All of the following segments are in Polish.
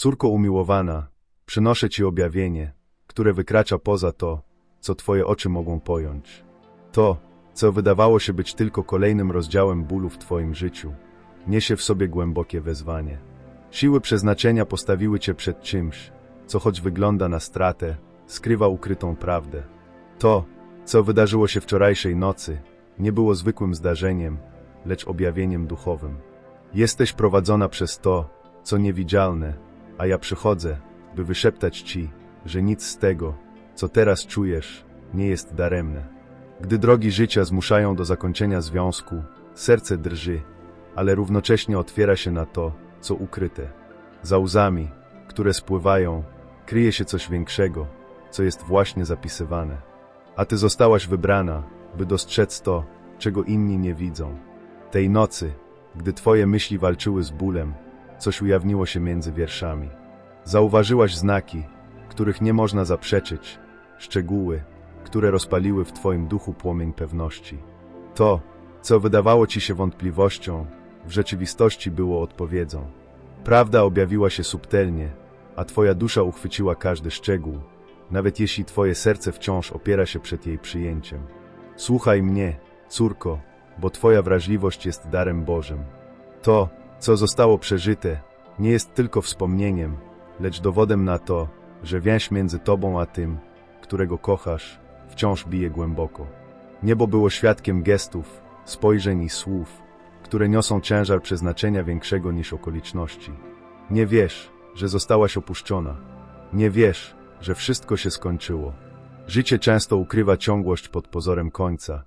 Córko umiłowana, przynoszę Ci objawienie, które wykracza poza to, co Twoje oczy mogą pojąć. To, co wydawało się być tylko kolejnym rozdziałem bólu w Twoim życiu, niesie w sobie głębokie wezwanie. Siły przeznaczenia postawiły Cię przed czymś, co choć wygląda na stratę, skrywa ukrytą prawdę. To, co wydarzyło się wczorajszej nocy, nie było zwykłym zdarzeniem, lecz objawieniem duchowym. Jesteś prowadzona przez to, co niewidzialne, a ja przychodzę, by wyszeptać Ci, że nic z tego, co teraz czujesz, nie jest daremne. Gdy drogi życia zmuszają do zakończenia związku, serce drży, ale równocześnie otwiera się na to, co ukryte. Za łzami, które spływają, kryje się coś większego, co jest właśnie zapisywane. A Ty zostałaś wybrana, by dostrzec to, czego inni nie widzą. Tej nocy, gdy Twoje myśli walczyły z bólem, coś ujawniło się między wierszami. Zauważyłaś znaki, których nie można zaprzeczyć, szczegóły, które rozpaliły w Twoim duchu płomień pewności. To, co wydawało Ci się wątpliwością, w rzeczywistości było odpowiedzią. Prawda objawiła się subtelnie, a Twoja dusza uchwyciła każdy szczegół, nawet jeśli Twoje serce wciąż opiera się przed jej przyjęciem. Słuchaj mnie, córko, bo Twoja wrażliwość jest darem Bożym. To, co zostało przeżyte, nie jest tylko wspomnieniem, lecz dowodem na to, że więź między Tobą a tym, którego kochasz, wciąż bije głęboko. Niebo było świadkiem gestów, spojrzeń i słów, które niosą ciężar przeznaczenia większego niż okoliczności. Nie wiesz, że zostałaś opuszczona. Nie wiesz, że wszystko się skończyło. Życie często ukrywa ciągłość pod pozorem końca,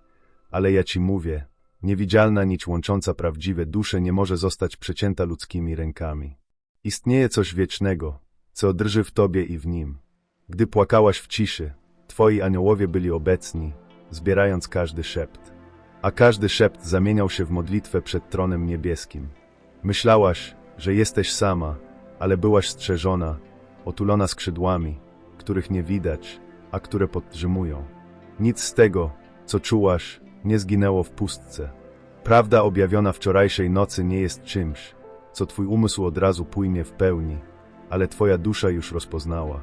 ale ja ci mówię, niewidzialna nić łącząca prawdziwe dusze nie może zostać przecięta ludzkimi rękami. Istnieje coś wiecznego, co drży w tobie i w nim. Gdy płakałaś w ciszy, twoi aniołowie byli obecni, zbierając każdy szept. A każdy szept zamieniał się w modlitwę przed tronem niebieskim. Myślałaś, że jesteś sama, ale byłaś strzeżona, otulona skrzydłami, których nie widać, a które podtrzymują. Nic z tego, co czułaś, nie zginęło w pustce. Prawda objawiona wczorajszej nocy nie jest czymś, co twój umysł od razu płynie w pełni, ale twoja dusza już rozpoznała.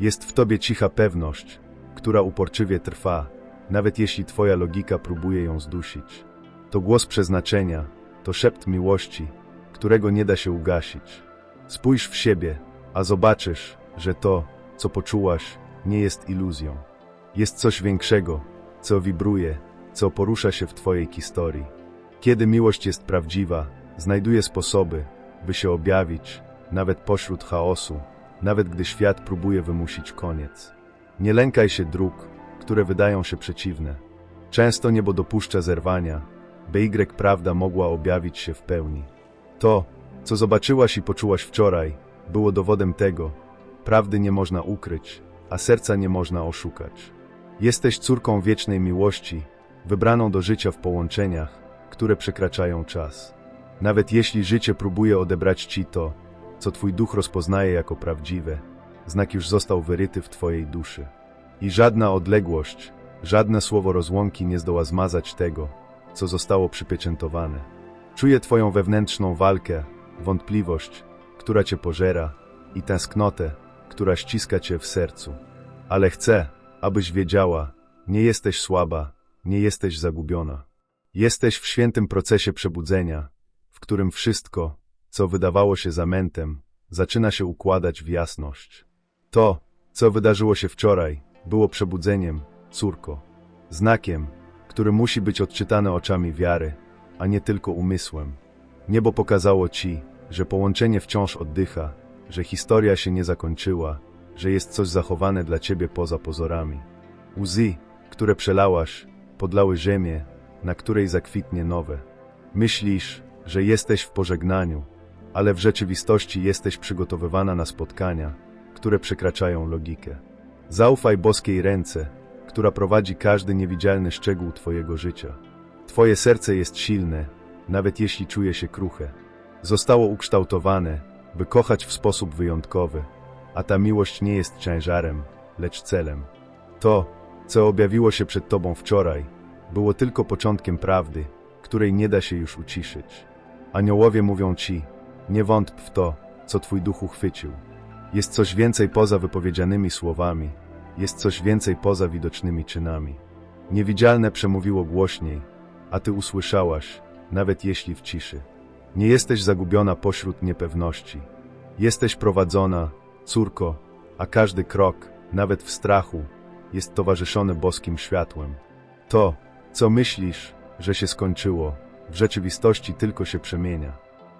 Jest w tobie cicha pewność, która uporczywie trwa, nawet jeśli twoja logika próbuje ją zdusić. To głos przeznaczenia, to szept miłości, którego nie da się ugasić. Spójrz w siebie, a zobaczysz, że to, co poczułaś, nie jest iluzją. Jest coś większego, co wibruje, co porusza się w Twojej historii. Kiedy miłość jest prawdziwa, znajduje sposoby, by się objawić, nawet pośród chaosu, nawet gdy świat próbuje wymusić koniec. Nie lękaj się dróg, które wydają się przeciwne. Często niebo dopuszcza zerwania, by Y prawda mogła objawić się w pełni. To, co zobaczyłaś i poczułaś wczoraj, było dowodem tego, prawdy nie można ukryć, a serca nie można oszukać. Jesteś córką wiecznej miłości, wybraną do życia w połączeniach, które przekraczają czas. Nawet jeśli życie próbuje odebrać ci to, co twój duch rozpoznaje jako prawdziwe, znak już został wyryty w twojej duszy. I żadna odległość, żadne słowo rozłąki nie zdoła zmazać tego, co zostało przypieczętowane. Czuję twoją wewnętrzną walkę, wątpliwość, która cię pożera, i tęsknotę, która ściska cię w sercu. Ale chcę, abyś wiedziała, nie jesteś słaba, nie jesteś zagubiona. Jesteś w świętym procesie przebudzenia, w którym wszystko, co wydawało się zamętem, zaczyna się układać w jasność. To, co wydarzyło się wczoraj, było przebudzeniem, córko, znakiem, który musi być odczytany oczami wiary, a nie tylko umysłem. Niebo pokazało ci, że połączenie wciąż oddycha, że historia się nie zakończyła, że jest coś zachowane dla ciebie poza pozorami. Łzy, które przelałaś, podlały ziemię, na której zakwitnie nowe. Myślisz, że jesteś w pożegnaniu, ale w rzeczywistości jesteś przygotowywana na spotkania, które przekraczają logikę. Zaufaj boskiej ręce, która prowadzi każdy niewidzialny szczegół Twojego życia. Twoje serce jest silne, nawet jeśli czuje się kruche. Zostało ukształtowane, by kochać w sposób wyjątkowy, a ta miłość nie jest ciężarem, lecz celem. To, co objawiło się przed Tobą wczoraj, było tylko początkiem prawdy, której nie da się już uciszyć. Aniołowie mówią Ci, nie wątp w to, co twój duch uchwycił. Jest coś więcej poza wypowiedzianymi słowami, jest coś więcej poza widocznymi czynami. Niewidzialne przemówiło głośniej, a ty usłyszałaś, nawet jeśli w ciszy. Nie jesteś zagubiona pośród niepewności. Jesteś prowadzona, córko, a każdy krok, nawet w strachu, jest towarzyszony boskim światłem. To, co myślisz, że się skończyło, w rzeczywistości tylko się przemienia.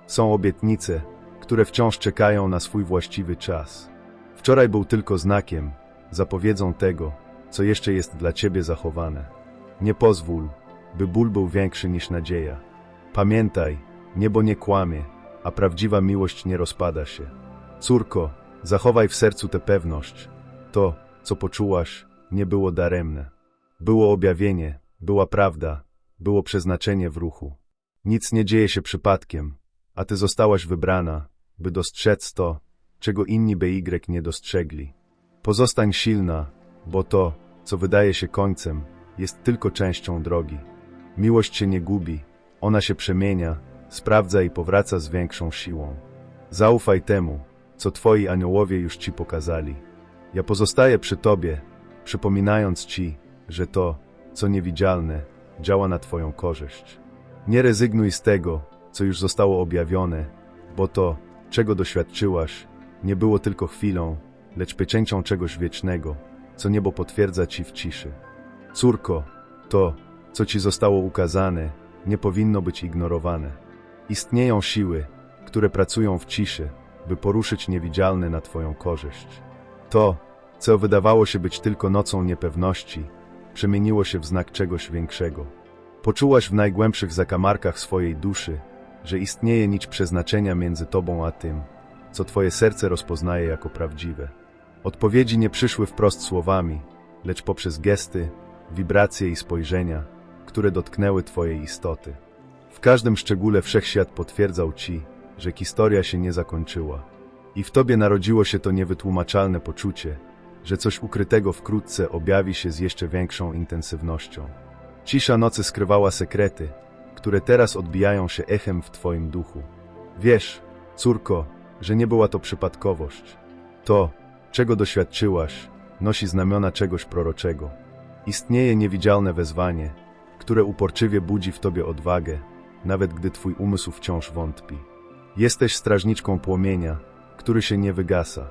Są obietnice, które wciąż czekają na swój właściwy czas. Wczoraj był tylko znakiem, zapowiedzą tego, co jeszcze jest dla ciebie zachowane. Nie pozwól, by ból był większy niż nadzieja. Pamiętaj, niebo nie kłamie, a prawdziwa miłość nie rozpada się. Córko, zachowaj w sercu tę pewność. To, co poczułaś, nie było daremne. Było objawienie, była prawda, było przeznaczenie w ruchu. Nic nie dzieje się przypadkiem, a ty zostałaś wybrana, by dostrzec to, czego inni BY nie dostrzegli. Pozostań silna, bo to, co wydaje się końcem, jest tylko częścią drogi. Miłość się nie gubi, ona się przemienia, sprawdza i powraca z większą siłą. Zaufaj temu, co twoi aniołowie już ci pokazali. Ja pozostaję przy tobie, przypominając ci, że to, co niewidzialne, działa na twoją korzyść. Nie rezygnuj z tego, co już zostało objawione, bo to, czego doświadczyłaś, nie było tylko chwilą, lecz pieczęcią czegoś wiecznego, co niebo potwierdza ci w ciszy. Córko, to, co ci zostało ukazane, nie powinno być ignorowane. Istnieją siły, które pracują w ciszy, by poruszyć niewidzialne na twoją korzyść. To, co wydawało się być tylko nocą niepewności, przemieniło się w znak czegoś większego. Poczułaś w najgłębszych zakamarkach swojej duszy, że istnieje nić przeznaczenia między tobą a tym, co twoje serce rozpoznaje jako prawdziwe. Odpowiedzi nie przyszły wprost słowami, lecz poprzez gesty, wibracje i spojrzenia, które dotknęły twojej istoty. W każdym szczególe wszechświat potwierdzał ci, że historia się nie zakończyła. I w tobie narodziło się to niewytłumaczalne poczucie, że coś ukrytego wkrótce objawi się z jeszcze większą intensywnością. Cisza nocy skrywała sekrety, które teraz odbijają się echem w twoim duchu. Wiesz, córko, że nie była to przypadkowość. To, czego doświadczyłaś, nosi znamiona czegoś proroczego. Istnieje niewidzialne wezwanie, które uporczywie budzi w tobie odwagę, nawet gdy twój umysł wciąż wątpi. Jesteś strażniczką płomienia, który się nie wygasa,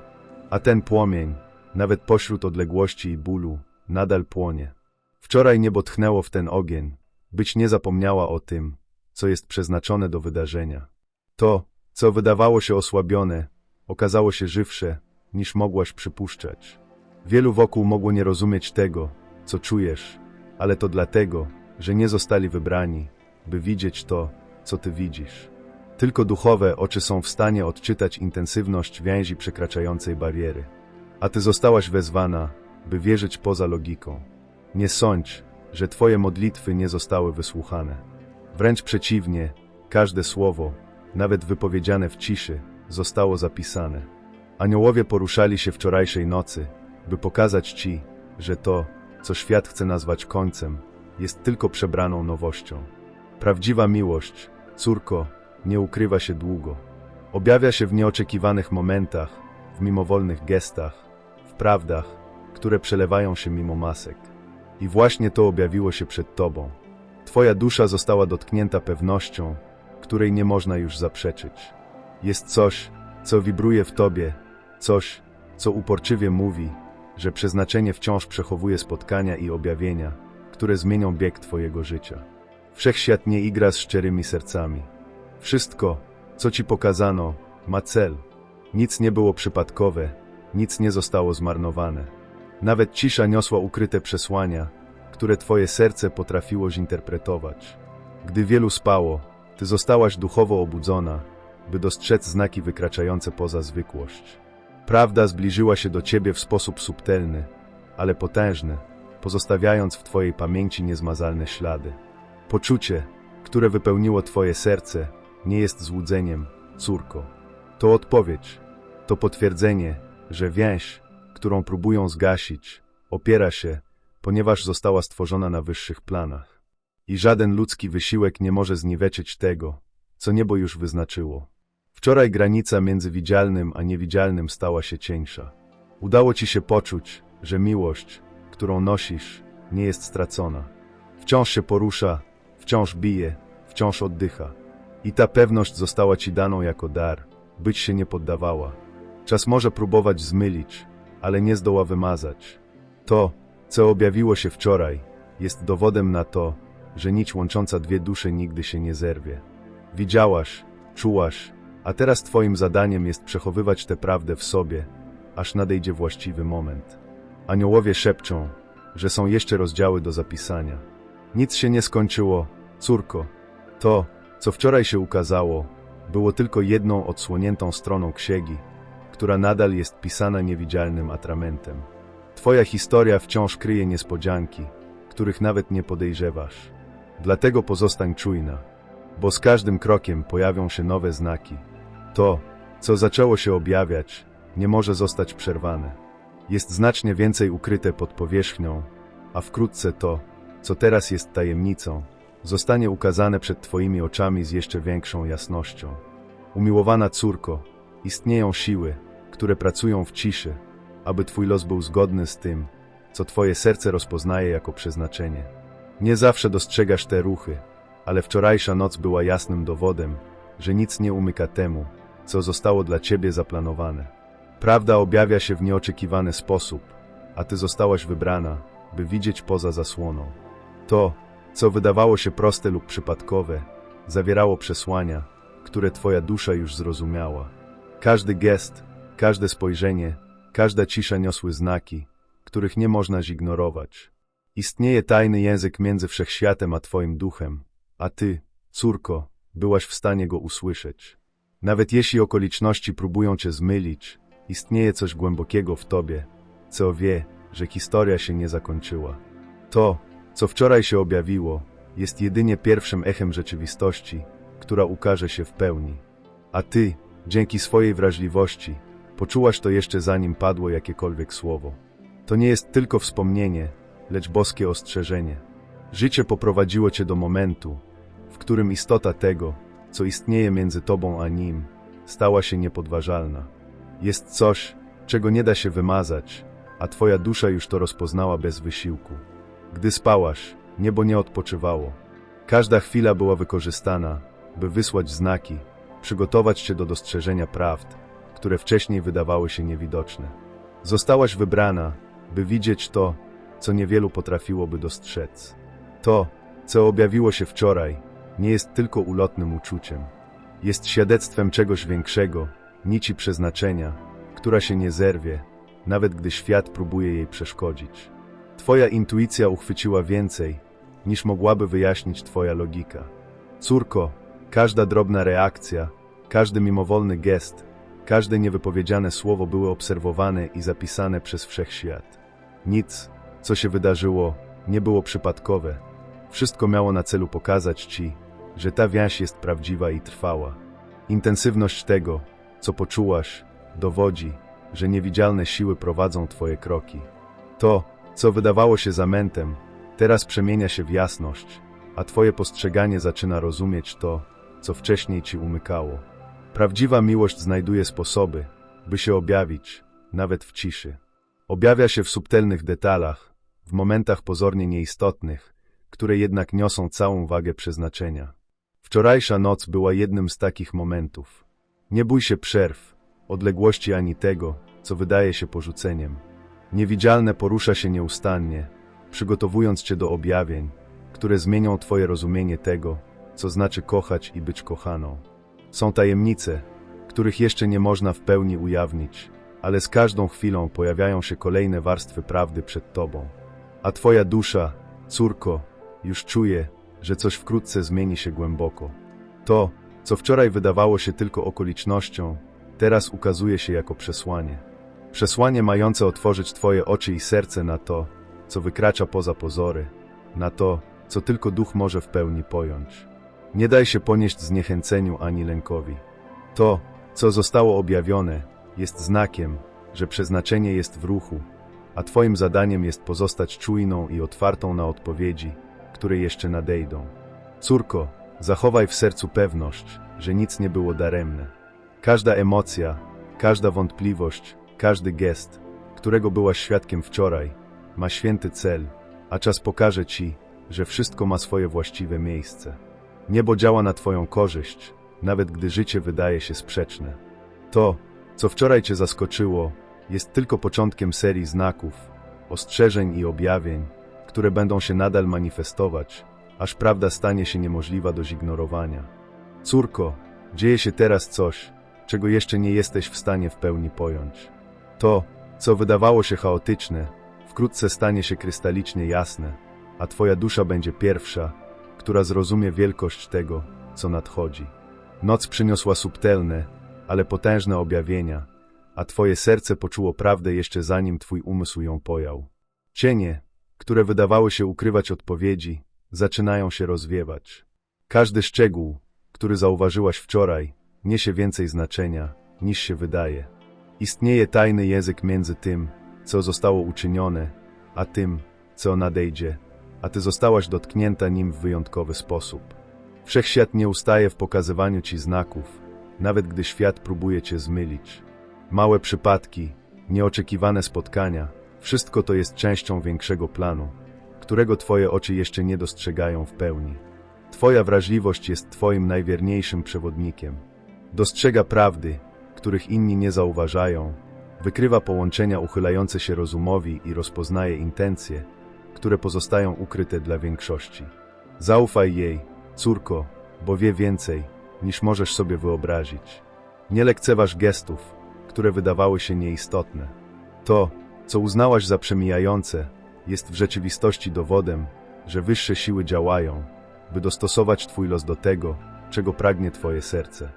a ten płomień, nawet pośród odległości i bólu, nadal płonie. Wczoraj niebo tchnęło w ten ogień, być nie zapomniała o tym, co jest przeznaczone do wydarzenia. To, co wydawało się osłabione, okazało się żywsze, niż mogłaś przypuszczać. Wielu wokół mogło nie rozumieć tego, co czujesz, ale to dlatego, że nie zostali wybrani, by widzieć to, co ty widzisz. Tylko duchowe oczy są w stanie odczytać intensywność więzi przekraczającej bariery. A ty zostałaś wezwana, by wierzyć poza logiką. Nie sądź, że twoje modlitwy nie zostały wysłuchane. Wręcz przeciwnie, każde słowo, nawet wypowiedziane w ciszy, zostało zapisane. Aniołowie poruszali się wczorajszej nocy, by pokazać ci, że to, co świat chce nazwać końcem, jest tylko przebraną nowością. Prawdziwa miłość, córko, nie ukrywa się długo. Objawia się w nieoczekiwanych momentach, w mimowolnych gestach, prawdach, które przelewają się mimo masek. I właśnie to objawiło się przed tobą. Twoja dusza została dotknięta pewnością, której nie można już zaprzeczyć. Jest coś, co wibruje w tobie, coś, co uporczywie mówi, że przeznaczenie wciąż przechowuje spotkania i objawienia, które zmienią bieg twojego życia. Wszechświat nie igra z szczerymi sercami. Wszystko, co ci pokazano, ma cel. Nic nie było przypadkowe, nic nie zostało zmarnowane. Nawet cisza niosła ukryte przesłania, które twoje serce potrafiło zinterpretować. Gdy wielu spało, ty zostałaś duchowo obudzona, by dostrzec znaki wykraczające poza zwykłość. Prawda zbliżyła się do ciebie w sposób subtelny, ale potężny, pozostawiając w twojej pamięci niezmazalne ślady. Poczucie, które wypełniło twoje serce, nie jest złudzeniem, córko. To odpowiedź, to potwierdzenie, że więź, którą próbują zgasić, opiera się, ponieważ została stworzona na wyższych planach. I żaden ludzki wysiłek nie może zniweczyć tego, co niebo już wyznaczyło. Wczoraj granica między widzialnym a niewidzialnym stała się cieńsza. Udało ci się poczuć, że miłość, którą nosisz, nie jest stracona. Wciąż się porusza, wciąż bije, wciąż oddycha. I ta pewność została ci daną jako dar, być się nie poddawała. Czas może próbować zmylić, ale nie zdoła wymazać. To, co objawiło się wczoraj, jest dowodem na to, że nić łącząca dwie dusze nigdy się nie zerwie. Widziałaś, czułaś, a teraz twoim zadaniem jest przechowywać tę prawdę w sobie, aż nadejdzie właściwy moment. Aniołowie szepczą, że są jeszcze rozdziały do zapisania. Nic się nie skończyło, córko. To, co wczoraj się ukazało, było tylko jedną odsłoniętą stroną księgi, która nadal jest pisana niewidzialnym atramentem. Twoja historia wciąż kryje niespodzianki, których nawet nie podejrzewasz. Dlatego pozostań czujna, bo z każdym krokiem pojawią się nowe znaki. To, co zaczęło się objawiać, nie może zostać przerwane. Jest znacznie więcej ukryte pod powierzchnią, a wkrótce to, co teraz jest tajemnicą, zostanie ukazane przed Twoimi oczami z jeszcze większą jasnością. Umiłowana córko, istnieją siły, które pracują w ciszy, aby Twój los był zgodny z tym, co Twoje serce rozpoznaje jako przeznaczenie. Nie zawsze dostrzegasz te ruchy, ale wczorajsza noc była jasnym dowodem, że nic nie umyka temu, co zostało dla Ciebie zaplanowane. Prawda objawia się w nieoczekiwany sposób, a Ty zostałaś wybrana, by widzieć poza zasłoną. To, co wydawało się proste lub przypadkowe, zawierało przesłania, które Twoja dusza już zrozumiała. Każdy gest, każde spojrzenie, każda cisza niosły znaki, których nie można zignorować. Istnieje tajny język między wszechświatem a Twoim duchem, a Ty, córko, byłaś w stanie go usłyszeć. Nawet jeśli okoliczności próbują Cię zmylić, istnieje coś głębokiego w Tobie, co wie, że historia się nie zakończyła. To, co wczoraj się objawiło, jest jedynie pierwszym echem rzeczywistości, która ukaże się w pełni. A Ty, dzięki swojej wrażliwości, poczułaś to jeszcze zanim padło jakiekolwiek słowo. To nie jest tylko wspomnienie, lecz boskie ostrzeżenie. Życie poprowadziło cię do momentu, w którym istota tego, co istnieje między tobą a nim, stała się niepodważalna. Jest coś, czego nie da się wymazać, a twoja dusza już to rozpoznała bez wysiłku. Gdy spałaś, niebo nie odpoczywało. Każda chwila była wykorzystana, by wysłać znaki, przygotować cię do dostrzeżenia prawd, które wcześniej wydawały się niewidoczne. Zostałaś wybrana, by widzieć to, co niewielu potrafiłoby dostrzec. To, co objawiło się wczoraj, nie jest tylko ulotnym uczuciem. Jest świadectwem czegoś większego, nici przeznaczenia, która się nie zerwie, nawet gdy świat próbuje jej przeszkodzić. Twoja intuicja uchwyciła więcej, niż mogłaby wyjaśnić Twoja logika. Córko, każda drobna reakcja, każdy mimowolny gest, każde niewypowiedziane słowo były obserwowane i zapisane przez wszechświat. Nic, co się wydarzyło, nie było przypadkowe. Wszystko miało na celu pokazać Ci, że ta więź jest prawdziwa i trwała. Intensywność tego, co poczułaś, dowodzi, że niewidzialne siły prowadzą Twoje kroki. To, co wydawało się zamętem, teraz przemienia się w jasność, a Twoje postrzeganie zaczyna rozumieć to, co wcześniej Ci umykało. Prawdziwa miłość znajduje sposoby, by się objawić, nawet w ciszy. Objawia się w subtelnych detalach, w momentach pozornie nieistotnych, które jednak niosą całą wagę przeznaczenia. Wczorajsza noc była jednym z takich momentów. Nie bój się przerw, odległości ani tego, co wydaje się porzuceniem. Niewidzialne porusza się nieustannie, przygotowując cię do objawień, które zmienią twoje rozumienie tego, co znaczy kochać i być kochaną. Są tajemnice, których jeszcze nie można w pełni ujawnić, ale z każdą chwilą pojawiają się kolejne warstwy prawdy przed tobą. A twoja dusza, córko, już czuje, że coś wkrótce zmieni się głęboko. To, co wczoraj wydawało się tylko okolicznością, teraz ukazuje się jako przesłanie. Przesłanie mające otworzyć Twoje oczy i serce na to, co wykracza poza pozory, na to, co tylko duch może w pełni pojąć. Nie daj się ponieść zniechęceniu ani lękowi. To, co zostało objawione, jest znakiem, że przeznaczenie jest w ruchu, a Twoim zadaniem jest pozostać czujną i otwartą na odpowiedzi, które jeszcze nadejdą. Córko, zachowaj w sercu pewność, że nic nie było daremne. Każda emocja, każda wątpliwość, każdy gest, którego byłaś świadkiem wczoraj, ma święty cel, a czas pokaże ci, że wszystko ma swoje właściwe miejsce. Niebo działa na Twoją korzyść, nawet gdy życie wydaje się sprzeczne. To, co wczoraj Cię zaskoczyło, jest tylko początkiem serii znaków, ostrzeżeń i objawień, które będą się nadal manifestować, aż prawda stanie się niemożliwa do zignorowania. Córko, dzieje się teraz coś, czego jeszcze nie jesteś w stanie w pełni pojąć. To, co wydawało się chaotyczne, wkrótce stanie się krystalicznie jasne, a Twoja dusza będzie pierwsza, która zrozumie wielkość tego, co nadchodzi. Noc przyniosła subtelne, ale potężne objawienia, a Twoje serce poczuło prawdę jeszcze zanim Twój umysł ją pojął. Cienie, które wydawały się ukrywać odpowiedzi, zaczynają się rozwiewać. Każdy szczegół, który zauważyłaś wczoraj, niesie więcej znaczenia, niż się wydaje. Istnieje tajny język między tym, co zostało uczynione, a tym, co nadejdzie, a ty zostałaś dotknięta nim w wyjątkowy sposób. Wszechświat nie ustaje w pokazywaniu ci znaków, nawet gdy świat próbuje cię zmylić. Małe przypadki, nieoczekiwane spotkania, wszystko to jest częścią większego planu, którego twoje oczy jeszcze nie dostrzegają w pełni. Twoja wrażliwość jest twoim najwierniejszym przewodnikiem. Dostrzega prawdy, których inni nie zauważają, wykrywa połączenia uchylające się rozumowi i rozpoznaje intencje, które pozostają ukryte dla większości. Zaufaj jej, córko, bo wie więcej, niż możesz sobie wyobrazić. Nie lekceważ gestów, które wydawały się nieistotne. To, co uznałaś za przemijające, jest w rzeczywistości dowodem, że wyższe siły działają, by dostosować Twój los do tego, czego pragnie Twoje serce.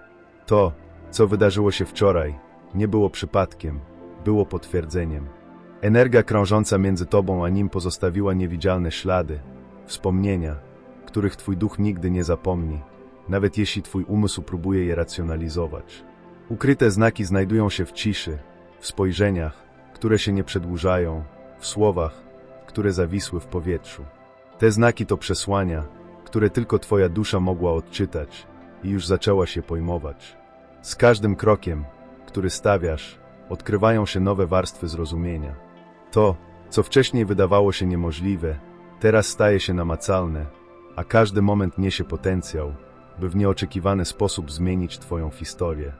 To, co wydarzyło się wczoraj, nie było przypadkiem, było potwierdzeniem. Energia krążąca między Tobą a Nim pozostawiła niewidzialne ślady, wspomnienia, których Twój duch nigdy nie zapomni, nawet jeśli Twój umysł próbuje je racjonalizować. Ukryte znaki znajdują się w ciszy, w spojrzeniach, które się nie przedłużają, w słowach, które zawisły w powietrzu. Te znaki to przesłania, które tylko Twoja dusza mogła odczytać i już zaczęła się pojmować. Z każdym krokiem, który stawiasz, odkrywają się nowe warstwy zrozumienia. To, co wcześniej wydawało się niemożliwe, teraz staje się namacalne, a każdy moment niesie potencjał, by w nieoczekiwany sposób zmienić Twoją historię.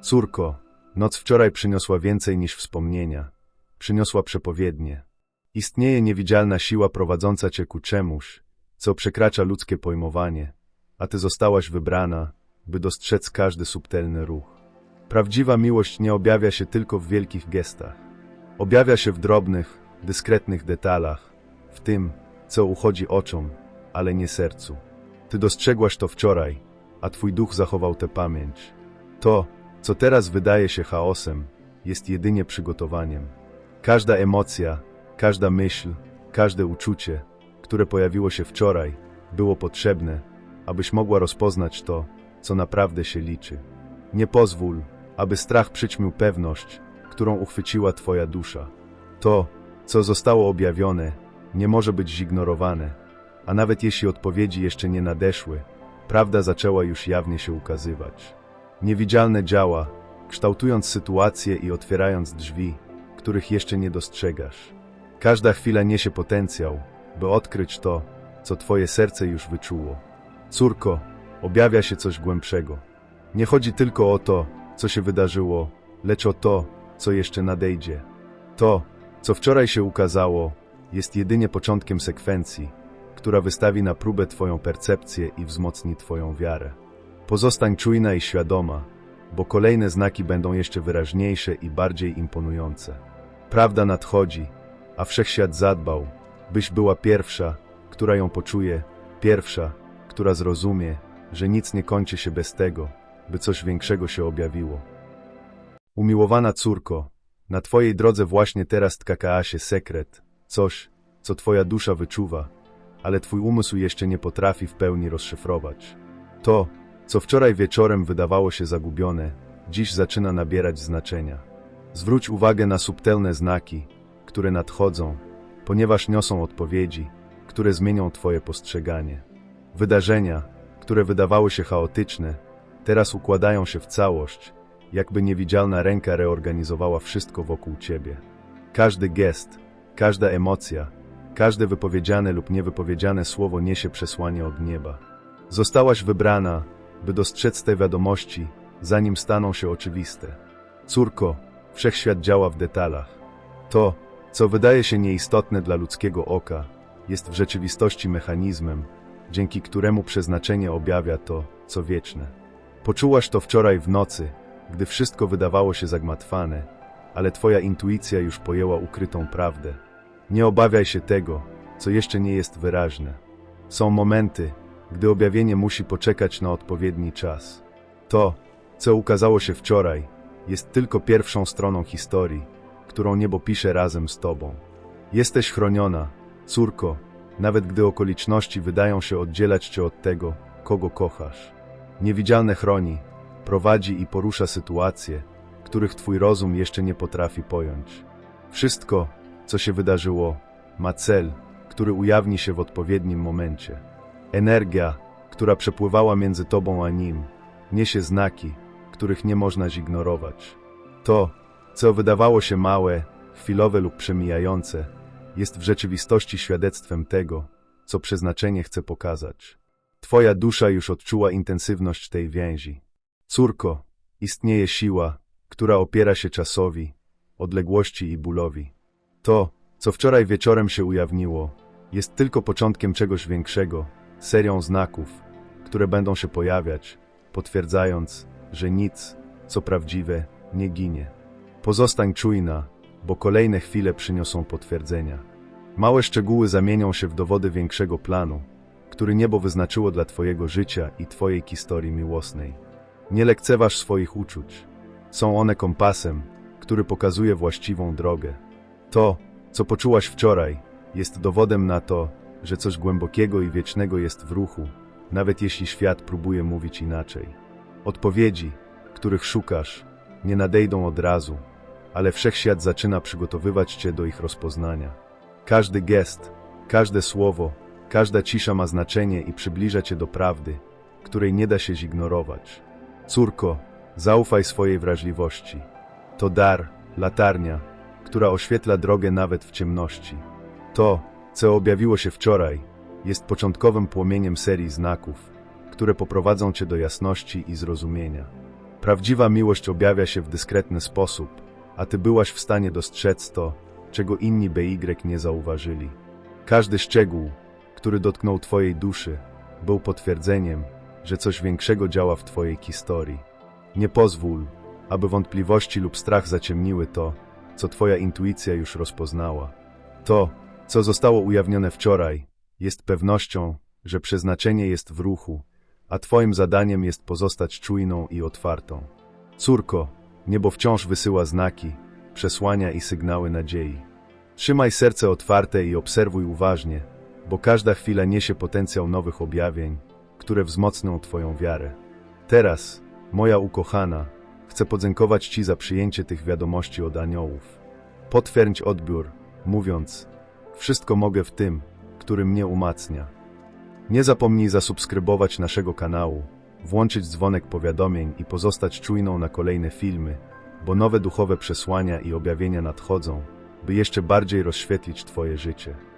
Córko, noc wczoraj przyniosła więcej niż wspomnienia. Przyniosła przepowiednie. Istnieje niewidzialna siła prowadząca Cię ku czemuś, co przekracza ludzkie pojmowanie, a Ty zostałaś wybrana, by dostrzec każdy subtelny ruch. Prawdziwa miłość nie objawia się tylko w wielkich gestach. Objawia się w drobnych, dyskretnych detalach, w tym, co uchodzi oczom, ale nie sercu. Ty dostrzegłaś to wczoraj, a Twój duch zachował tę pamięć. To, co teraz wydaje się chaosem, jest jedynie przygotowaniem. Każda emocja, każda myśl, każde uczucie, które pojawiło się wczoraj, było potrzebne, abyś mogła rozpoznać to, co naprawdę się liczy. Nie pozwól, aby strach przyćmił pewność, którą uchwyciła Twoja dusza. To, co zostało objawione, nie może być zignorowane, a nawet jeśli odpowiedzi jeszcze nie nadeszły, prawda zaczęła już jawnie się ukazywać. Niewidzialne działa, kształtując sytuację i otwierając drzwi, których jeszcze nie dostrzegasz. Każda chwila niesie potencjał, by odkryć to, co Twoje serce już wyczuło. Córko, objawia się coś głębszego. Nie chodzi tylko o to, co się wydarzyło, lecz o to, co jeszcze nadejdzie. To, co wczoraj się ukazało, jest jedynie początkiem sekwencji, która wystawi na próbę Twoją percepcję i wzmocni Twoją wiarę. Pozostań czujna i świadoma, bo kolejne znaki będą jeszcze wyraźniejsze i bardziej imponujące. Prawda nadchodzi, a wszechświat zadbał, byś była pierwsza, która ją poczuje, pierwsza, która zrozumie, że nic nie kończy się bez tego, by coś większego się objawiło. Umiłowana córko, na Twojej drodze właśnie teraz tkaka się sekret, coś, co Twoja dusza wyczuwa, ale Twój umysł jeszcze nie potrafi w pełni rozszyfrować. To, co wczoraj wieczorem wydawało się zagubione, dziś zaczyna nabierać znaczenia. Zwróć uwagę na subtelne znaki, które nadchodzą, ponieważ niosą odpowiedzi, które zmienią Twoje postrzeganie. Wydarzenia, które wydawały się chaotyczne, teraz układają się w całość, jakby niewidzialna ręka reorganizowała wszystko wokół ciebie. Każdy gest, każda emocja, każde wypowiedziane lub niewypowiedziane słowo niesie przesłanie od nieba. Zostałaś wybrana, by dostrzec te wiadomości, zanim staną się oczywiste. Córko, wszechświat działa w detalach. To, co wydaje się nieistotne dla ludzkiego oka, jest w rzeczywistości mechanizmem, dzięki któremu przeznaczenie objawia to, co wieczne. Poczułaś to wczoraj w nocy, gdy wszystko wydawało się zagmatwane, ale twoja intuicja już pojęła ukrytą prawdę. Nie obawiaj się tego, co jeszcze nie jest wyraźne. Są momenty, gdy objawienie musi poczekać na odpowiedni czas. To, co ukazało się wczoraj, jest tylko pierwszą stroną historii, którą niebo pisze razem z tobą. Jesteś chroniona, córko, nawet gdy okoliczności wydają się oddzielać cię od tego, kogo kochasz. Niewidzialne chroni, prowadzi i porusza sytuacje, których twój rozum jeszcze nie potrafi pojąć. Wszystko, co się wydarzyło, ma cel, który ujawni się w odpowiednim momencie. Energia, która przepływała między tobą a nim, niesie znaki, których nie można zignorować. To, co wydawało się małe, chwilowe lub przemijające, jest w rzeczywistości świadectwem tego, co przeznaczenie chce pokazać. Twoja dusza już odczuła intensywność tej więzi. Córko, istnieje siła, która opiera się czasowi, odległości i bólowi. To, co wczoraj wieczorem się ujawniło, jest tylko początkiem czegoś większego, serią znaków, które będą się pojawiać, potwierdzając, że nic, co prawdziwe, nie ginie. Pozostań czujna, bo kolejne chwile przyniosą potwierdzenia. Małe szczegóły zamienią się w dowody większego planu, który niebo wyznaczyło dla Twojego życia i Twojej historii miłosnej. Nie lekceważ swoich uczuć. Są one kompasem, który pokazuje właściwą drogę. To, co poczułaś wczoraj, jest dowodem na to, że coś głębokiego i wiecznego jest w ruchu, nawet jeśli świat próbuje mówić inaczej. Odpowiedzi, których szukasz, nie nadejdą od razu, ale wszechświat zaczyna przygotowywać cię do ich rozpoznania. Każdy gest, każde słowo, każda cisza ma znaczenie i przybliża cię do prawdy, której nie da się zignorować. Córko, zaufaj swojej wrażliwości. To dar, latarnia, która oświetla drogę nawet w ciemności. To, co objawiło się wczoraj, jest początkowym płomieniem serii znaków, które poprowadzą cię do jasności i zrozumienia. Prawdziwa miłość objawia się w dyskretny sposób, a ty byłaś w stanie dostrzec to, czego inni BY nie zauważyli. Każdy szczegół, który dotknął twojej duszy, był potwierdzeniem, że coś większego działa w twojej historii. Nie pozwól, aby wątpliwości lub strach zaciemniły to, co twoja intuicja już rozpoznała. To, co zostało ujawnione wczoraj, jest pewnością, że przeznaczenie jest w ruchu, a twoim zadaniem jest pozostać czujną i otwartą. Córko, niebo wciąż wysyła znaki, przesłania i sygnały nadziei. Trzymaj serce otwarte i obserwuj uważnie, bo każda chwila niesie potencjał nowych objawień, które wzmocnią Twoją wiarę. Teraz, moja ukochana, chcę podziękować Ci za przyjęcie tych wiadomości od aniołów. Potwierdź odbiór, mówiąc, wszystko mogę w tym, który mnie umacnia. Nie zapomnij zasubskrybować naszego kanału, włączyć dzwonek powiadomień i pozostać czujną na kolejne filmy, bo nowe duchowe przesłania i objawienia nadchodzą, by jeszcze bardziej rozświetlić Twoje życie.